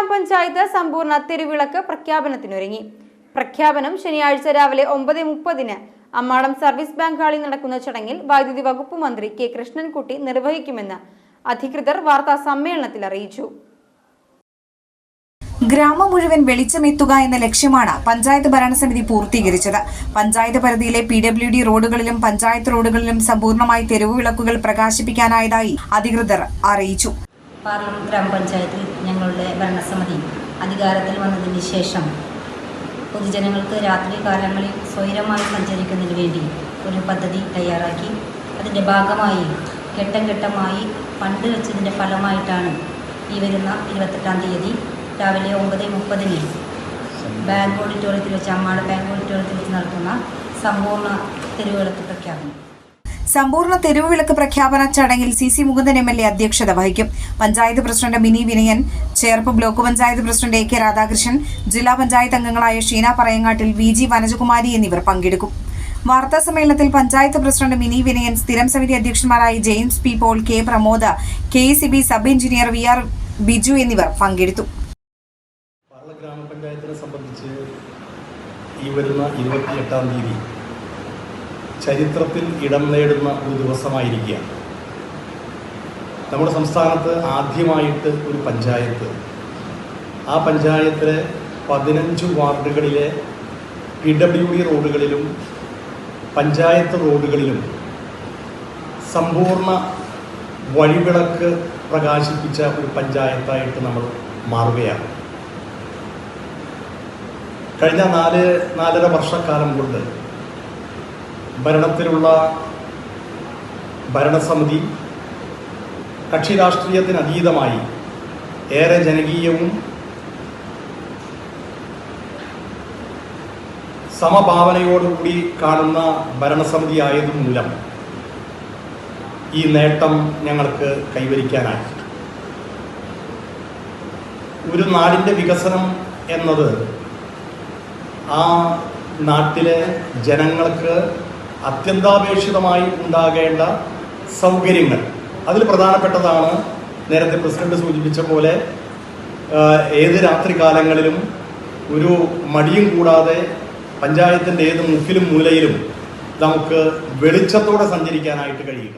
ഗ്രാമപഞ്ചായത്ത് സമ്പൂർണ തെരുവിളക്ക് പ്രഖ്യാപനത്തിനൊരുങ്ങി. പ്രഖ്യാപനം ശനിയാഴ്ച രാവിലെ ഒമ്പത് മുപ്പതിന് അമ്മാടം സർവീസ് ബാങ്ക് ഹാളിൽ നടക്കുന്ന ചടങ്ങിൽ വൈദ്യുതി വകുപ്പ് മന്ത്രി കെ. കൃഷ്ണൻകുട്ടി നിർവഹിക്കുമെന്ന് അധികൃതർ വാർത്താ സമ്മേളനത്തിൽ അറിയിച്ചു. ഗ്രാമം മുഴുവൻ വെളിച്ചമെത്തുക എന്ന ലക്ഷ്യമാണ് പഞ്ചായത്ത് ഭരണസമിതി പൂർത്തീകരിച്ചത്. പഞ്ചായത്ത് പരിധിയിലെ പി ഡബ്ല്യു ഡി റോഡുകളിലും പഞ്ചായത്ത് റോഡുകളിലും സമ്പൂർണമായി തെരുവുവിളക്കുകൾ പ്രകാശിപ്പിക്കാനായതായി അധികൃതർ അറിയിച്ചു. പാർലമെന്റ് ഗ്രാമപഞ്ചായത്തിൽ ഞങ്ങളുടെ ഭരണസമിതി അധികാരത്തിൽ വന്നതിന് ശേഷം പൊതുജനങ്ങൾക്ക് രാത്രി കാലങ്ങളിൽ സ്വൈരമായി സഞ്ചരിക്കുന്നതിന് വേണ്ടി ഒരു പദ്ധതി തയ്യാറാക്കി. അതിന്റെ ഭാഗമായി ഘട്ടം ഘട്ടമായി പണ്ട് വെച്ചതിന്റെ ഫലമായിട്ടാണ് ഈ വരുന്ന ഇരുപത്തെട്ടാം തീയതി രാവിലെ ഒമ്പത് മുപ്പതിന് ബാങ്ക് ഓഡിറ്റോറിയത്തിൽ വെച്ച് അമ്മാട് ബാങ്ക് ഓഡിറ്റോറിയത്തിൽ വെച്ച് നടത്തുന്ന സമ്പൂർണ തെരുവുവിളക്ക് പ്രഖ്യാപനം. സമ്പൂർണ തെരുവുവിളക്ക് പ്രഖ്യാപന ചടങ്ങിൽ C C Mukundan M L A അധ്യക്ഷത വഹിക്കും. Panchayat president Mini Vinayan Cherpu block panchayat president A K Radhakrishnan ജില്ലാ പഞ്ചായത്ത് അംഗങ്ങളായ ഷീന പറയങ്ങാട്ടിൽ വി ജി വനജകുമാരി എന്നിവർ പങ്കെടുക്കും. വാർത്താ സമ്മേളനത്തിൽ പഞ്ചായത്ത് പ്രസിഡന്റ് മിനി വിനയൻ സ്ഥിരം സമിതി അധ്യക്ഷന്മാരായ James P Paul K Pramod K C B sub engineer V R Biju എന്നിവർ പങ്കെടുത്തു. ഗ്രാമപഞ്ചായത്തിനെ സംബന്ധിച്ച് ഈ വരുന്ന ഇരുപത്തിയെട്ടാം തീയതി ചരിത്രത്തിൽ ഇടം നേടുന്ന ഒരു ദിവസമായിരിക്കുകയാണ്. നമ്മുടെ സംസ്ഥാനത്ത് ആദ്യമായിട്ട് ഒരു പഞ്ചായത്ത്. ആ പഞ്ചായത്തിലെ പതിനഞ്ച് വാർഡുകളിലെ പി ഡബ്ല്യു ഡി റോഡുകളിലും പഞ്ചായത്ത് റോഡുകളിലും സമ്പൂർണ വഴിവിളക്ക് പ്രകാശിപ്പിച്ച ഒരു പഞ്ചായത്തായിട്ട് നമ്മൾ മാറുകയാണ്. കഴിഞ്ഞ നാല് നാലര വർഷക്കാലം കൊണ്ട് ഭരണത്തിലുള്ള ഭരണസമിതി കക്ഷി രാഷ്ട്രീയത്തിന് അതീതമായി ഏറെ ജനകീയവും സമഭാവനയോടുകൂടി കാണുന്ന ഭരണസമിതി ആയതുമൂലം ഈ നേട്ടം ഞങ്ങൾക്ക് കൈവരിക്കാനായി. ഒരു നാടിന്റെ വികസനം എന്നത് ആ നാട്ടിലെ ജനങ്ങൾക്ക് അത്യന്താപേക്ഷിതമായി ഉണ്ടാകേണ്ട സൗകര്യങ്ങൾ. അതിൽ പ്രധാനപ്പെട്ടതാണ് നേരത്തെ പ്രസിഡന്റ് സൂചിപ്പിച്ച പോലെ ഏത് രാത്രി കാലങ്ങളിലും ഒരു മടിയും കൂടാതെ പഞ്ചായത്തിന്റെ ഏത് മുക്കിലും മൂലയിലും നമുക്ക് വെളിച്ചത്തോടെ സഞ്ചരിക്കാനായിട്ട് കഴിയുക.